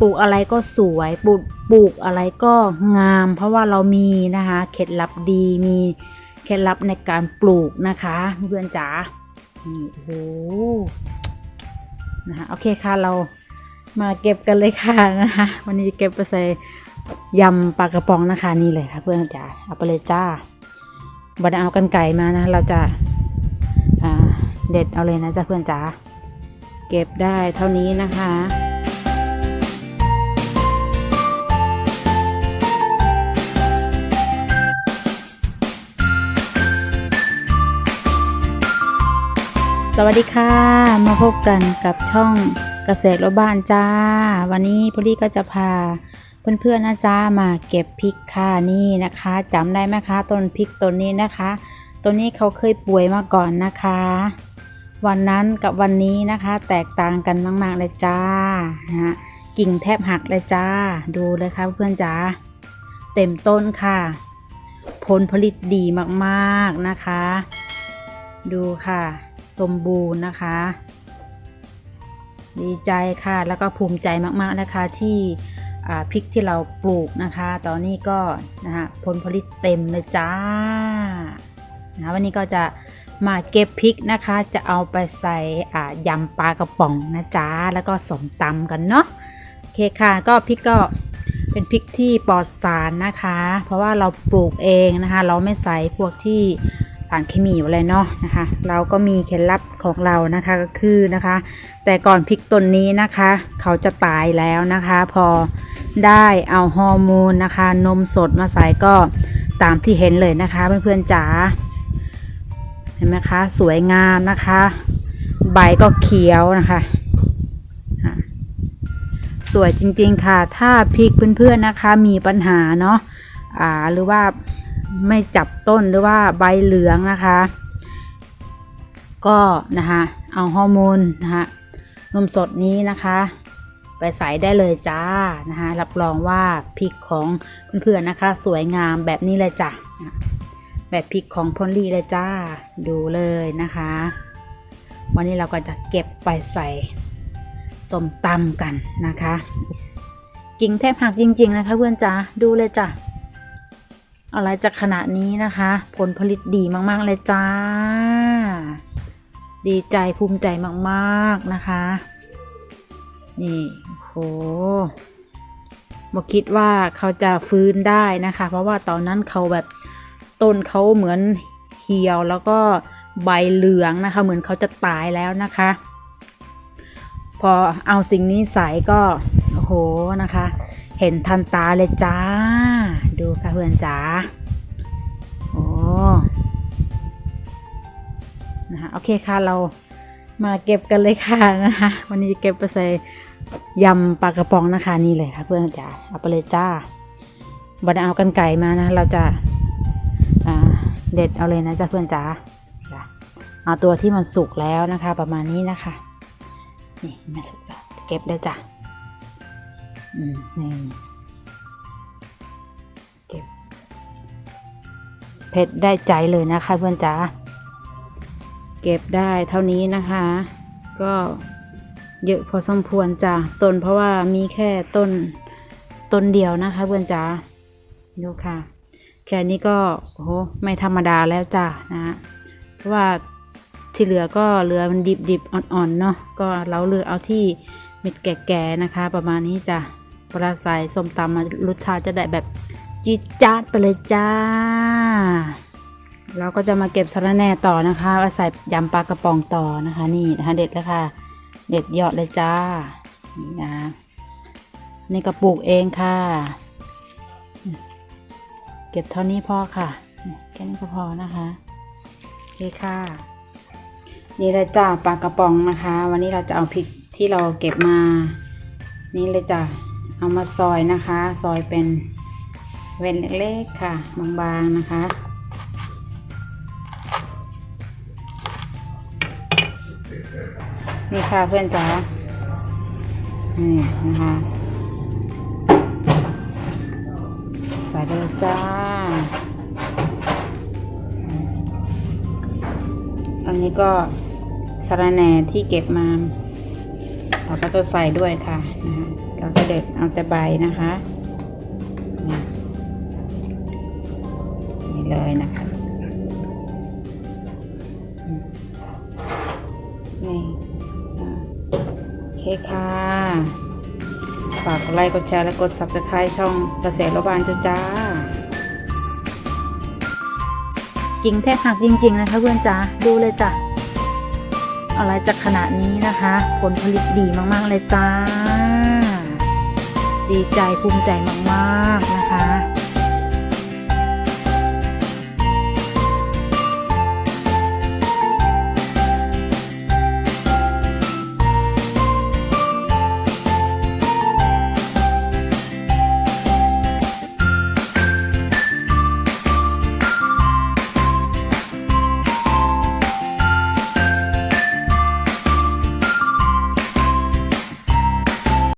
ปลูกอะไรก็สวยปลูกปลูกอะไรก็งาม เพราะว่าเรามีนะคะเคล็ดลับดีมีเคล็ดลับในการปลูกนะคะเพื่อนจ๋านี่โอ้โหนะคะโอเคค่ะเรามาเก็บกันเลยค่ะนะคะวันนี้เก็บไปใส่ยำปลากระป๋องนะคะนี่เลยค่ะเพื่อนจ๋าเอาไปเลยจ้าบัดเอากันไก่มานะ เราจะเด็ดเอาเลยนะจ๊ะเพื่อนจ๋าเก็บได้เท่านี้นะคะ สวัสดีค่ะ มาพบกันกับช่องเกษตรรบ้านจ้า วันนี้พอลี่ก็จะพาเพื่อนๆนะจ้ามาเก็บพริกค่ะนี่นะคะจำได้ไหมคะต้นพริกต้นนี้นะคะต้นนี้เขาเคยป่วยมาก่อนนะคะ วันนั้นกับวันนี้นะคะ แตกต่างกันมากๆเลยจ้าฮะกิ่งแทบหักเลยจ้า ดูเลยค่ะเพื่อนจ้าเต็มต้นค่ะ ผลผลิตดีมากๆนะคะ ดูค่ะ สมบูรณ์นะคะ ดีใจค่ะแล้วก็ภูมิใจมากๆนะคะที่พริกที่เราปลูกนะคะ ตอนนี้ก็นะคะผลผลิตเต็มเลยจ้านะวันนี้ก็จะมาเก็บพริกนะคะ จะเอาไปใส่ยำปลากระป๋องนะจ๊ะแล้วก็สมตำกันเนาะโอเคค่ะก็พริกก็เป็นพริกที่ปลอดสารนะคะ เพราะว่าเราปลูกเองนะคะ เราไม่ใส่พวกที่ สารเคมีอยู่เลยเนาะนะคะ เราก็มีเคล็ดลับของเรานะคะก็คือนะคะ แต่ก่อนพริกต้นนี้นะคะ เขาจะตายแล้วนะคะ พอได้เอาฮอร์โมนนะคะ นมสดมาใส่ก็ตามที่เห็นเลยนะคะเพื่อนๆจ๋าเห็นไหมคะ สวยงามนะคะ ใบก็เขียวนะคะอะสวยจริงๆค่ะ ถ้าพริกเพื่อนๆนะคะ มีปัญหาเนาะอ่าหรือว่า ไม่จับต้นหรือว่าใบเหลืองนะคะ ก็นะคะเอาฮอร์โมนนะคะนมสดนี้นะคะไปใส่ได้เลยจ้านะคะรับรองว่าพริกของเพื่อนๆนะคะ สวยงามแบบนี้เลยจ้ะแบบพริกของพอลลี่เลยจ้าดูเลยนะคะ วันนี้เราก็จะเก็บไปใส่สมตำกันนะคะกิ่งแทบหักจริง ๆ นะคะเพื่อนจ้าดูเลยจ้ะ อะไรจะขนาดนี้นะคะ ผลผลิตดีมาก ๆ เลยจ้า ดีใจภูมิใจมาก ๆ นะคะ นี่โหบอคิดว่าเขาจะฟื้นได้นะคะ เพราะว่าตอนนั้นเขาแบบต้นเขาเหมือนเหี่ยวแล้วก็ใบเหลืองนะคะ เหมือนเขาจะตายแล้วนะคะ พอเอาสิ่งนี้ใส่ก็โอ้โหนะคะ เห็นทันตาเลยจ้า ดูค่ะเพื่อนจ๋า โอ้ นะคะโอเคค่ะเรามาเก็บกันเลยค่ะนะคะ วันนี้เก็บไปใส่ยำปลากระป๋องนะคะนี่เลยค่ะเพื่อนจ๋าเอาไปเลยจ้าบัดเอากันไก่มานะ เราจะเด็ดเอาเลยนะจ๊ะเพื่อนจ๋าเอาตัวที่มันสุกแล้วนะคะ ประมาณนี้นะคะ นี่ไม่สุกแล้วเก็บได้จ้ะอืมนี่ เก็บเผ็ดได้ใจเลยนะคะเพื่อนจ๋าเก็บได้เท่านี้นะคะ ก็เยอะพอสมควรจ้ะต้นเพราะว่ามีแค่ต้นต้นเดียวนะคะเพื่อนจ๋าดูค่ะ แค่นี้ก็โอ้โหไม่ธรรมดาแล้วจ้ะนะเพราะว่าที่เหลือก็เหลือมันดิบๆอ่อนๆเนาะก็เราเลือกเอาที่เม็ดแก่ๆนะคะ ประมาณนี้จ้ะเวลาใส่ส้มตำมารสชาติจะได้แบบ จี๊ดจ๊าดไปเลยจ้า เราก็จะมาเก็บสะระแหน่ต่อนะคะเอาใส่ยำปลากระป๋องต่อนะคะ นี่นะคะเด็ดแล้วค่ะ เด็ดยอดเลยจ้า นี่นะนี่กระปุกเองค่ะ เก็บเท่านี้พอค่ะ แค่นี้ก็พอนะคะโอเคค่ะ นี่เลยจ้าปลากระป๋องนะคะ วันนี้เราจะเอาพริกที่เราเก็บมา นี่เลยจ้ะเอามาซอยนะคะ ซอยเป็น เว้นเล็กๆค่ะ บางๆนะคะ นี่ค่ะเพื่อนจ๋านี่นะคะใส่ไปเลยจ้า อันนี้ก็สะระแหน่ที่เก็บมา เราก็จะใส่ด้วยค่ะนะฮะเราจะเด็ดเอาแต่ใบนะคะ โอเคค่ะ ฝากกดไลค์กดแชร์และกด subscribe ช่องกระแสรบานจ้าจ้ากิ่งแทบหักจริง ๆ นะคะเพื่อนจ้าดูเลยจ้ะอะไรจะขนาดนี้นะคะ ผลผลิตดีมาก ๆ เลยจ้า ดีใจภูมิใจมาก ๆ นะคะ